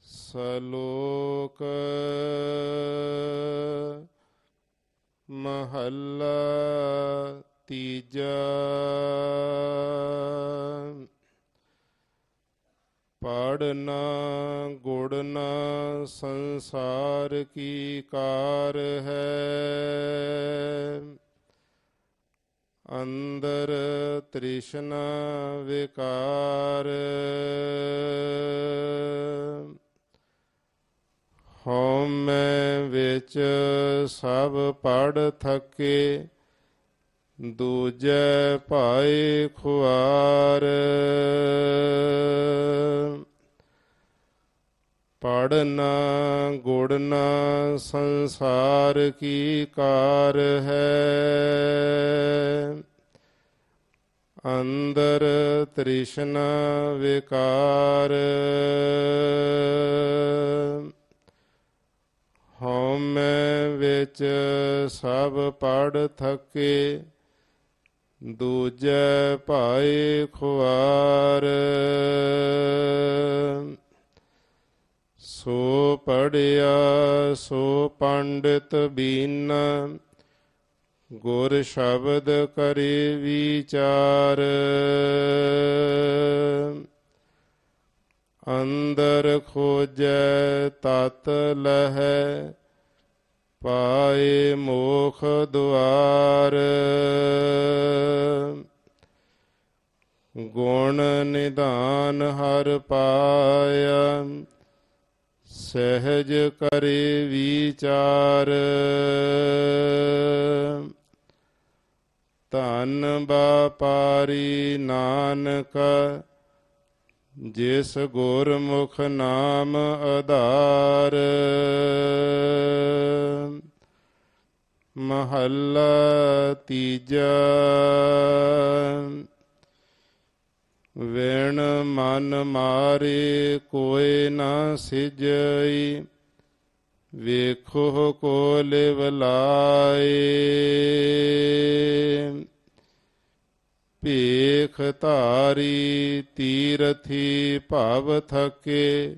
ਸਲੋਕ ਮਹੱਲਾ ਤੀਜਾ ਪੜਨਾ ਗੁੜਨਾ ਸੰਸਾਰ ਕੀ ਕਾਰ ਹੈ? ਅੰਦਰ ਤ੍ਰਿਸ਼ਨਾ ਵਿਕਾਰ। ਹਉਮੈ ਵਿੱਚ ਸਭ ਪੜ ਥਕੇ ਦੂਜੇ ਭਾਏ ਖੁਆਰ। ਪੜਨਾ ਗੁੜਨਾ ਸੰਸਾਰ ਕੀ ਕਾਰ ਹੈ? ਅੰਦਰ ਤ੍ਰਿਸ਼ਨਾ ਵਿਕਾਰ। ਹਉਮੈ ਵਿੱਚ ਸਭ ਪੜ ਥਕੇ, ਦੂਜੇ ਭਾਏ ਖੁਆਰ। ਪੜਿਆ, ਸੋ ਪੰਡਿਤ ਬੀਨ। ਗੁਰ ਸ਼ਬਦ ਕਰੇ ਵਿਚਾਰ। ਅੰਦਰ ਖੋਜੈ, ਤਤ ਲਹੈ, ਪਾਏ ਮੋਖ ਦੁਆਰ। ਗੁਣ ਨਿਧਾਨ ਹਰ ਪਾਇਆ ਸਹਿਜ ਕਰੇ ਵਿਚਾਰ। ਧਨ ਬਾਪਾਰੀ ਨਾਨਕ ਜਿਸ ਗੁਰਮੁਖ ਨਾਮ ਆਧਾਰ। ਮਹੱਲਾ ਤੀਜਾ। ਵਿਣ ਮਨ ਮਾਰੇ ਕੋਏ ਨਾ ਸਿਜਈ, ਵੇਖੋ ਕੋ ਲਿਵ ਭੇਖ ਧਾਰੀ ਤੀਰਥੀ ਭਾਵ ਥਕੇ,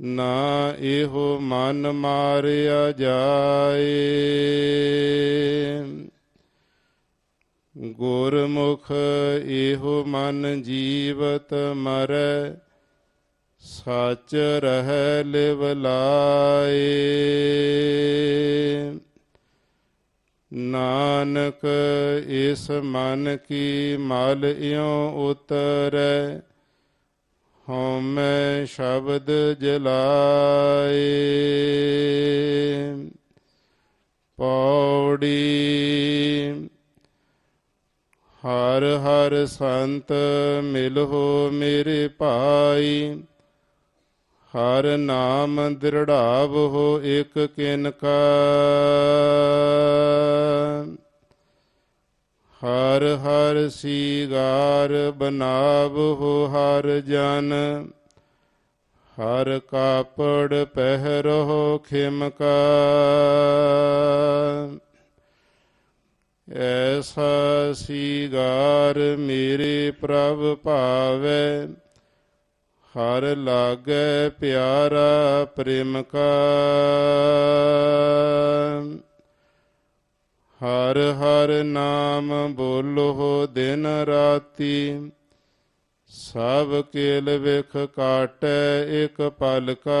ਨਾ ਇਹੋ ਮਨ ਮਾਰਿਆ ਜਾਏ। ਗੁਰਮੁਖ ਇਹੋ ਮਨ ਜੀਵਤ ਮਰੈ, ਸੱਚ ਰਹਿ ਲਿਵ ਲਾਏ। ਨਾਨਕ ਇਸ ਮਨ ਕੀ ਮਲ ਇਉ ਉਤਰੈ, ਹਉਮੈ ਸ਼ਬਦ ਜਲਾਏ। ਪੌੜੀ ਹਰ ਹਰ ਸੰਤ ਮਿਲੋ ਮੇਰੇ ਭਾਈ। ਹਰ ਨਾਮ ਦ੍ਰਿੜਾਵੋ ਇਕ ਕਿਨ ਕਾ। ਹਰ ਹਰ ਸੀਗਾਰ ਬਨਾਵੋ ਹਰ ਜਨ। ਹਰ ਕਾਪੜ ਪਹਿਰੋ ਖਿਮਕਾ ਐਸਾ ਸੀਗਾਰ ਮੇਰੇ ਪ੍ਰਭ ਭਾਵੈ। ਹਰ ਲਾਗੈ ਪਿਆਰਾ ਪ੍ਰੇਮ ਕਾ। ਹਰ ਹਰ ਨਾਮ ਬੋਲੋ ਦਿਨ ਰਾਤੀ। ਸਭ ਕੇਲ ਵਿਖ ਕਾਟੈ ਇਕ ਪਲ ਕਾ।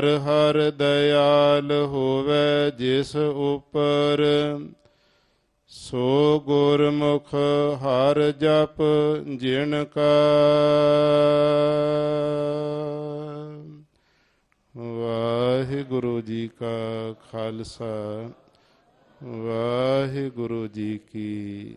ਹਰ ਹਰ ਦਇਆਲ ਹੋਵੇ ਜਿਸ ਉਪਰ ਸੋ ਗੁਰਮੁਖ ਹਰ ਜਪ ਜਿਣ ਕਾ। ਵਾਹਿਗੁਰੂ ਜੀ ਕਾ ਖਾਲਸਾ, ਵਾਹਿਗੁਰੂ ਜੀ ਕੀ